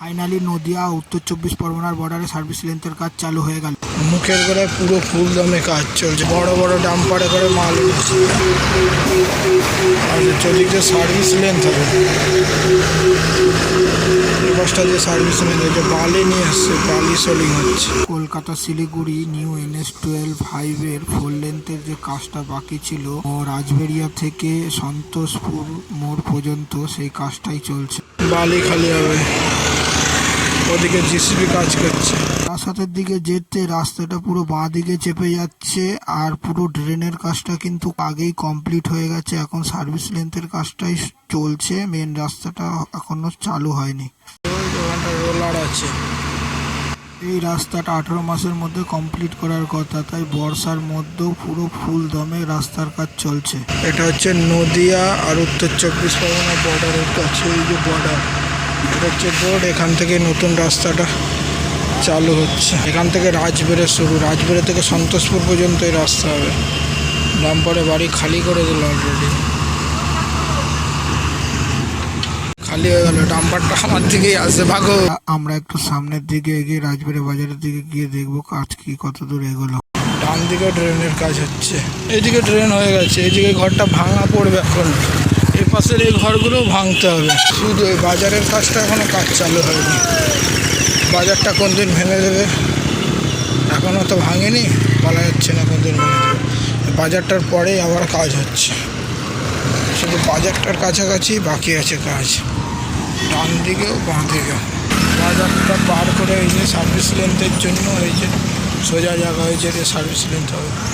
Finally Nadia উত্তর চব্বিশ পরগনার বর্ডারে সার্ভিস লেন্থের কাজ চালু হয়ে গেল। মুখের গোড়ায় পুরো ফুল দমে কাজ চলছে। বড় বড় ডাম্পারে করে মাল আর চদিকে সার্ভিস লেন্থ হবে দিয়ে সার্ভিস লেন্থ হচ্ছে বালি নিয়ে আসছে বালি সোলিং হচ্ছে। Kolkata Siliguri new NS twelve হাইওয়ের ফোর লেন্থের যে কাজটা বাকি ছিল ও রাজবেরিয়া থেকে সন্তোষপুর মোড় পর্যন্ত সেই কাজটাই চলছে। বালি খালি হবে। ওদিকে জিসিবি কাজ করছে। রাস্তার দিকে যেতে রাস্তাটা পুরো বাঁ দিকে চেপে যাচ্ছে আর পুরো ড্রেনের কাজটা কিন্তু আগেই কমপ্লিট হয়ে গেছে। এখন সার্ভিস লেন্থের কাজটাই চলছে। মেন রাস্তাটা এখনও চালু হয়নি। রোলার আছে। এই রাস্তাটা আঠারো মাসের মধ্যে কমপ্লিট করার কথা। তাই বর্ষার মধ্যেও পুরো ফুল দমে রাস্তার কাজ চলছে। এটা হচ্ছে নদিয়া আর উত্তর চব্বিশ পরগনা বর্ডারের কাছে। এই যে বর্ডার এটা হচ্ছে বোর্ড, এখান থেকে নতুন রাস্তাটা চালু হচ্ছে। এখান থেকে রাজবেড়ে শুরু। রাজবেড়ে থেকে সন্তোষপুর পর্যন্ত এই রাস্তা হবে। ডাম্পারে বাড়ি খালি করে দিল অলরেডি খালি হয়ে গেল। ডাম্পারটা আমার দিকেই আসে ভাগো। আমরা একটু সামনের দিকে এগিয়ে রাজবাড়ি বাজারের দিকে গিয়ে দেখব কাজ কি কত দূর এগোলো। ডান দিকে ড্রেনের কাজ হচ্ছে। এইদিকে ড্রেন হয়ে গেছে। এইদিকে ঘরটা ভাঙা পড়বে এখন। পাশের এই ঘরগুলো ভাঙতে হবে। শুধু বাজারের কাজটা এখনও কাজ চালু হয়নি। বাজারটা কোন দিন ভেঙে দেবে? এখনও তো ভাঙেনি, বলা যাচ্ছে না কোন দিন ভেঙে দেবে। বাজারটার পরেই আবার কাজ হচ্ছে। শুধু বাজারটার কাছাকাছি বাকি আছে কাজ। ডান দিকেও বাঁ দিকেও। বাজারটা পার করে এই যে সার্ভিস লেন্থের জন্য এই যে সোজা জায়গা হয়েছে সার্ভিস লেন্থ হবে।